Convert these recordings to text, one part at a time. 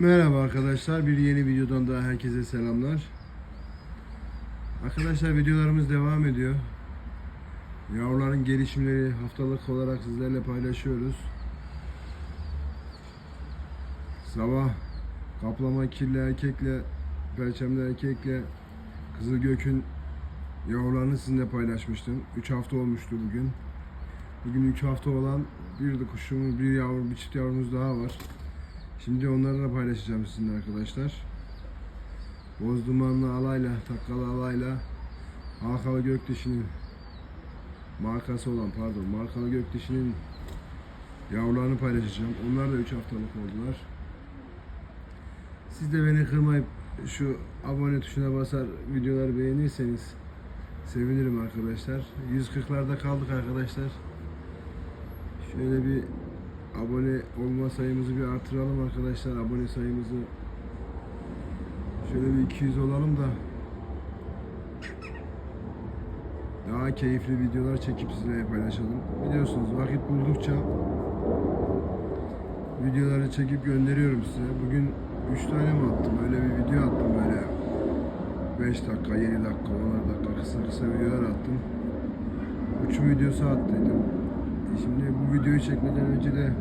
Merhaba arkadaşlar. Bir yeni videodan daha herkese selamlar. Arkadaşlar videolarımız devam ediyor. Yavruların gelişimleri haftalık olarak sizlerle paylaşıyoruz. Sabah kaplama kirli erkekle, perçemli erkekle Kızıl Gök'ün yavrularını sizinle paylaşmıştım. 3 hafta olmuştu bugün. Bugün 3 hafta olan bir de kuşumuz, bir yavru, bir çift yavrumuz daha var. Şimdi onları da paylaşacağım sizinle arkadaşlar. Boz dumanlı alayla, takkalı alayla Halkalı Gökdişi'nin markası olan pardon markalı Gökdişi'nin yavrularını paylaşacağım. Onlar da 3 haftalık oldular. Siz de beni kırmayıp şu abone tuşuna basar videoları beğenirseniz sevinirim arkadaşlar. 140'larda kaldık arkadaşlar. Şöyle bir abone olma sayımızı bir artıralım arkadaşlar. Abone sayımızı şöyle bir 200 olalım da daha keyifli videolar çekip sizlerle paylaşalım. Biliyorsunuz vakit buldukça videoları çekip gönderiyorum size. Bugün 3 tane mi attım? Öyle bir video attım böyle 5 dakika, 7 dakika, 10 dakika kısa kısa videolar attım. Uçum videosu attıydım. Şimdi bu videoyu çekmeden önce de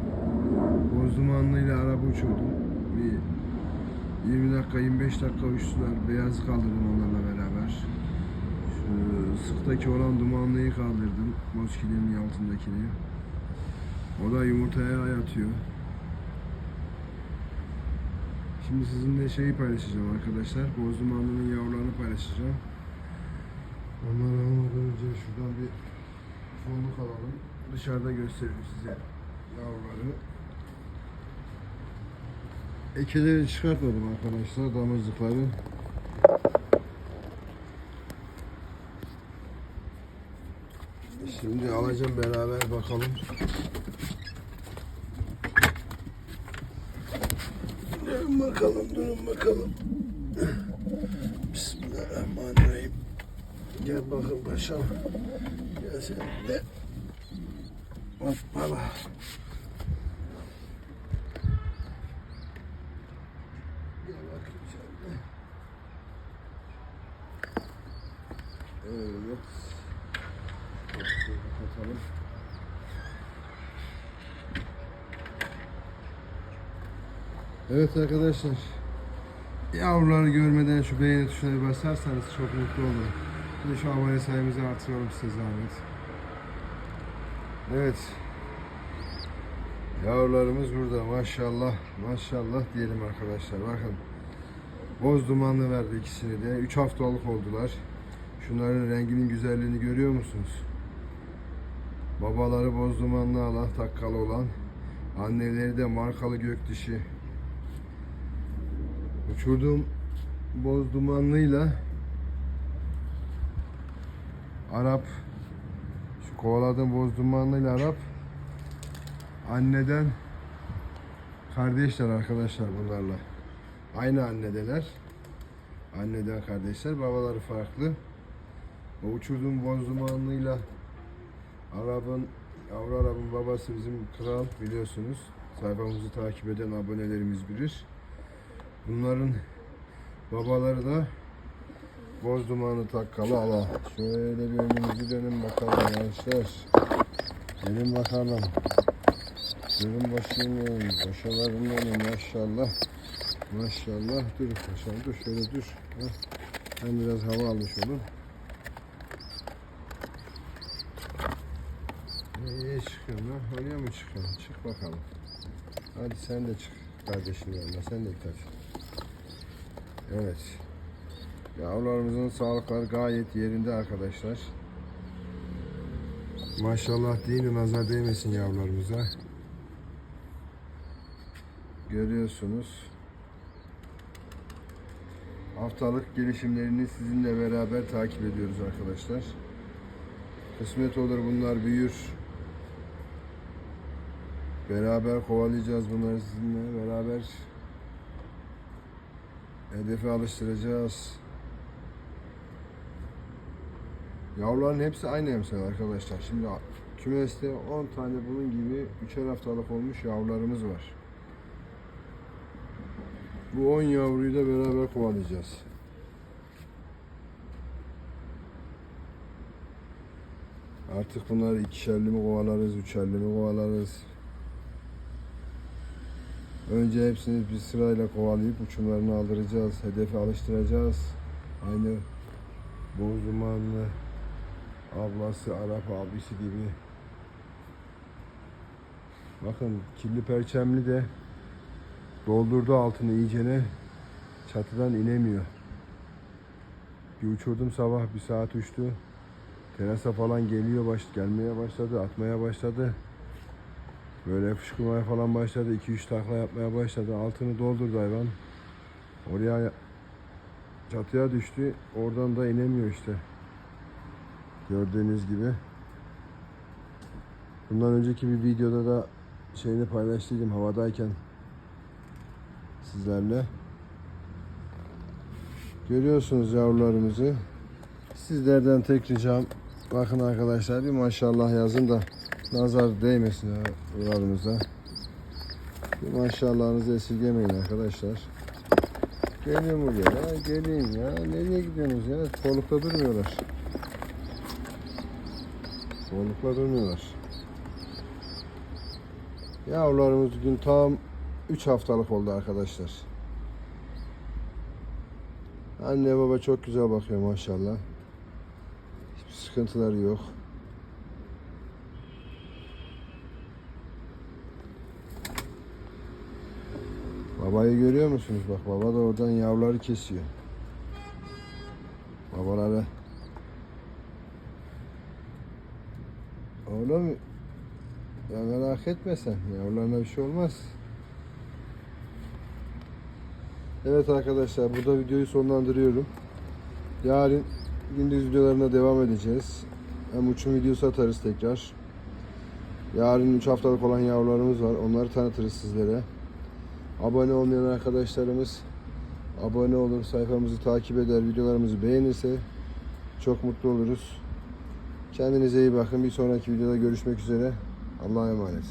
Bozdumanlıyla araba uçurdum. Bir 20 dakika 25 dakika uçtular. Beyazı kaldırdım onlarla beraber. Şu sıktaki olan dumanlıyı kaldırdım. Moskilenin altındakini. O da yumurtaya yatıyor. Şimdi sizinle şeyi paylaşacağım arkadaşlar. Bozdumanlının yavrularını paylaşacağım. Onları almadan önce şuradan bir fonluk alalım. Dışarıda göstereyim size yavruları. Ekeleri çıkartmadım arkadaşlar damızlıkları. Şimdi alacağım beraber bakalım. Durun bakalım, durun bakalım. Bismillahirrahmanirrahim. Gel bakın paşam. Gel sen de. Hoppala. Evet. Kapatalım. Evet arkadaşlar. Yavruları görmeden şu beğeni tuşuna basarsanız çok mutlu olurum. De şu abone sayımızı artıralım size zahmet. Evet. Yavrularımız burada maşallah maşallah diyelim arkadaşlar bakın. Boz dumanlı verdi ikisini de. 3 haftalık oldular. Şunların renginin güzelliğini görüyor musunuz? Babaları boz dumanlı alan takkalı olan. Anneleri de markalı gök dişi. Uçurduğum boz dumanlıyla Arap şu kovaladığım boz dumanlıyla Arap anneden kardeşler arkadaşlar bunlarla. Aynı annedeler. Anneden kardeşler. Babaları farklı. O uçurduğum boz dumanlıyla Arap'ın Yavru Arap'ın babası bizim kral biliyorsunuz. Sayfamızı takip eden abonelerimiz bilir. Bunların babaları da boz dumanı takkalı ala. Şöyle bir önümüzü dönün bakalım gençler. Gelin bakalım. Durun benim, başalarım benim maşallah. Maşallah. Dur paşam dur şöyle dur. Heh. Ben biraz hava almış olur. Nereye çıkıyorsun lan? Oraya mı çıkıyorsun? Çık bakalım. Hadi sen de çık kardeşin yanına. Sen de kaç. Evet. Yavrularımızın sağlıkları gayet yerinde arkadaşlar. Maşallah deyin de nazar değmesin yavrularımıza. Görüyorsunuz. Haftalık gelişimlerini sizinle beraber takip ediyoruz arkadaşlar. Kısmet olur bunlar büyür. Beraber kovalayacağız bunları sizinle beraber. Hedefe alıştıracağız. Yavruların hepsi aynı emsal arkadaşlar. Şimdi kümeste 10 tane bunun gibi 3'er haftalık olmuş yavrularımız var. Bu 10 yavruyu da beraber kovalayacağız. Artık bunları ikişerli mi kovalarız, üçerli mi kovalarız. Önce hepsini bir sırayla kovalayıp uçumlarını aldıracağız. Hedefe alıştıracağız. Aynı Bozumanlı ablası, Arap abisi gibi. Bakın kirli perçemli de doldurdu altını iyicene çatıdan inemiyor. Bir uçurdum sabah bir saat uçtu. Terasa falan geliyor baş gelmeye başladı, atmaya başladı. Böyle fışkırmaya falan başladı. 2-3 takla yapmaya başladı. Altını doldurdu hayvan. Oraya çatıya düştü. Oradan da inemiyor işte. Gördüğünüz gibi. Bundan önceki bir videoda da şeyini paylaştıydım havadayken sizlerle. Görüyorsunuz yavrularımızı. Sizlerden tek ricam bakın arkadaşlar bir maşallah yazın da nazar değmesin yavrularımıza. Bir maşallahınızı esirgemeyin arkadaşlar. Gelin buraya ya, gelin ya. Nereye gidiyorsunuz ya? Kolukta durmuyorlar. Kolukla durmuyorlar. Yavrularımız bugün tam 3 haftalık oldu arkadaşlar. Anne baba çok güzel bakıyor maşallah. Hiçbir sıkıntıları yok. Babayı görüyor musunuz? Bak baba da oradan yavruları kesiyor. Babaları. Oğlum ya merak etme sen. Yavrularına bir şey olmaz. Evet arkadaşlar burada videoyu sonlandırıyorum. Yarın gündüz videolarına devam edeceğiz. Hem uçum videosu atarız tekrar. Yarın 3 haftalık olan yavrularımız var. Onları tanıtırız sizlere. Abone olmayan arkadaşlarımız abone olur, sayfamızı takip eder, videolarımızı beğenirse çok mutlu oluruz. Kendinize iyi bakın. Bir sonraki videoda görüşmek üzere. Allah'a emanet.